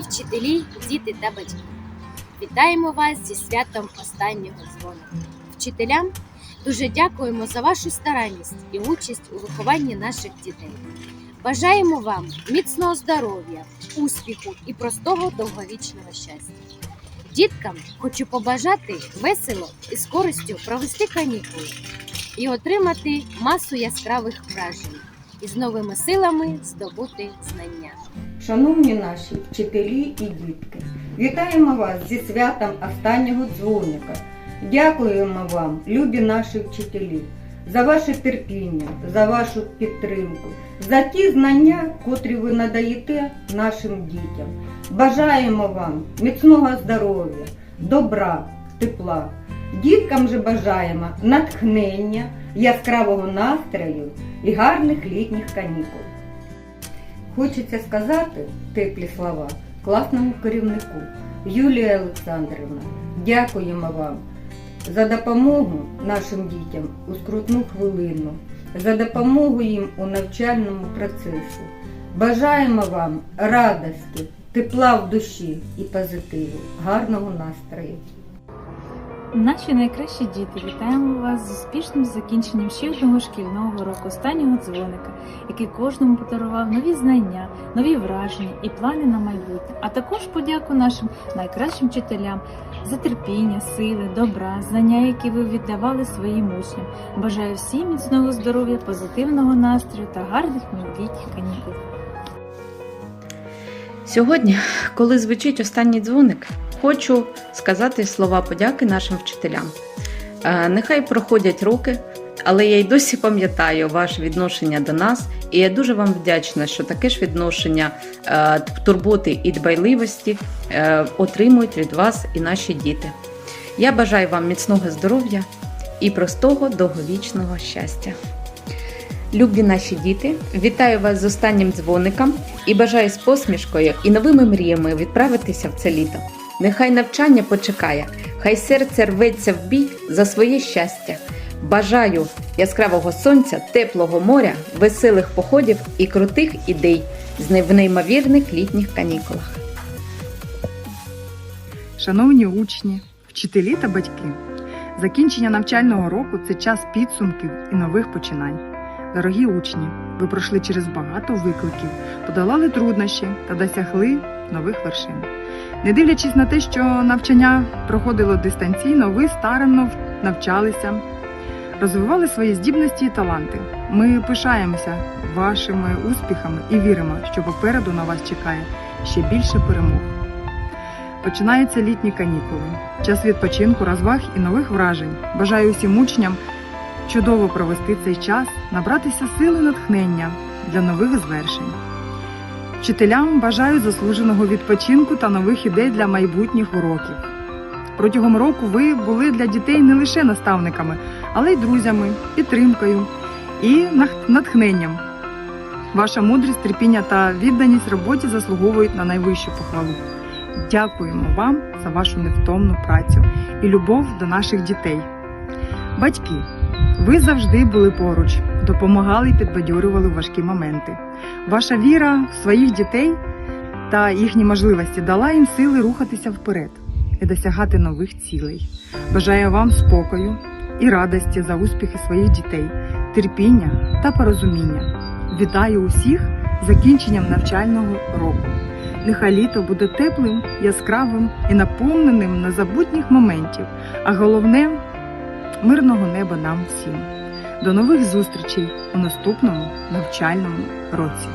Вчителі, діти та батьки, вітаємо вас зі святом останнього дзвону. Вчителям дуже дякуємо за вашу старанність і участь у вихованні наших дітей. Бажаємо вам міцного здоров'я, успіху і простого довговічного щастя. Діткам хочу побажати весело і з користю провести канікули і отримати масу яскравих вражень і з новими силами здобути знання. Шановні наші вчителі і дітки, вітаємо вас зі святом останнього дзвоника. Дякуємо вам, любі наші вчителі, за ваше терпіння, за вашу підтримку, за ті знання, котрі ви надаєте нашим дітям. Бажаємо вам міцного здоров'я, добра, тепла. Діткам же бажаємо натхнення, яскравого настрою і гарних літніх канікул. Хочеться сказати теплі слова класному керівнику Юлія Олександрівна. Дякуємо вам за допомогу нашим дітям у скрутну хвилину, за допомогу їм у навчальному процесі. Бажаємо вам радості, тепла в душі і позитиву, гарного настрою. Наші найкращі діти, вітаємо вас з успішним закінченням ще одного шкільного року, останнього дзвоника, який кожному подарував нові знання, нові враження і плани на майбутнє. А також подяку нашим найкращим вчителям за терпіння, сили, добра, знання, які ви віддавали своїм учням. Бажаю всім міцного здоров'я, позитивного настрою та гарних літніх канікул. Сьогодні, коли звучить останній дзвоник, хочу сказати слова подяки нашим вчителям. Е, Нехай проходять роки, але я й досі пам'ятаю ваше відношення до нас, і я дуже вам вдячна, що таке ж відношення е, турботи і дбайливості е, отримують від вас і наші діти. Я бажаю вам міцного здоров'я і простого довговічного щастя. Любі наші діти, вітаю вас з останнім дзвоником і бажаю з посмішкою і новими мріями відправитися в це літо. Нехай навчання почекає, хай серце рветься в бій за своє щастя. Бажаю яскравого сонця, теплого моря, веселих походів і крутих ідей в неймовірних літніх канікулах. Шановні учні, вчителі та батьки, закінчення навчального року це час підсумків і нових починань. Дорогі учні, ви пройшли через багато викликів, подолали труднощі та досягли нових вершин. Не дивлячись на те, що навчання проходило дистанційно, ви старанно навчалися, розвивали свої здібності і таланти. Ми пишаємося вашими успіхами і віримо, що попереду на вас чекає ще більше перемог. Починаються літні канікули, час відпочинку, розваг і нових вражень. Бажаю усім учням чудово провести цей час, набратися сили натхнення для нових звершень. Вчителям бажаю заслуженого відпочинку та нових ідей для майбутніх уроків. Протягом року ви були для дітей не лише наставниками, але й друзями, підтримкою і натхненням. Ваша мудрість, терпіння та відданість роботі заслуговують на найвищу похвалу. Дякуємо вам за вашу невтомну працю і любов до наших дітей. Батьки, ви завжди були поруч, допомагали і підбадьорювали важкі моменти. Ваша віра в своїх дітей та їхні можливості дала їм сили рухатися вперед і досягати нових цілей. Бажаю вам спокою і радості за успіхи своїх дітей, терпіння та порозуміння. Вітаю усіх з закінченням навчального року. Нехай літо буде теплим, яскравим і наповненим незабутніх моментів, а головне мирного неба нам всім. До нових зустрічей у наступному навчальному році.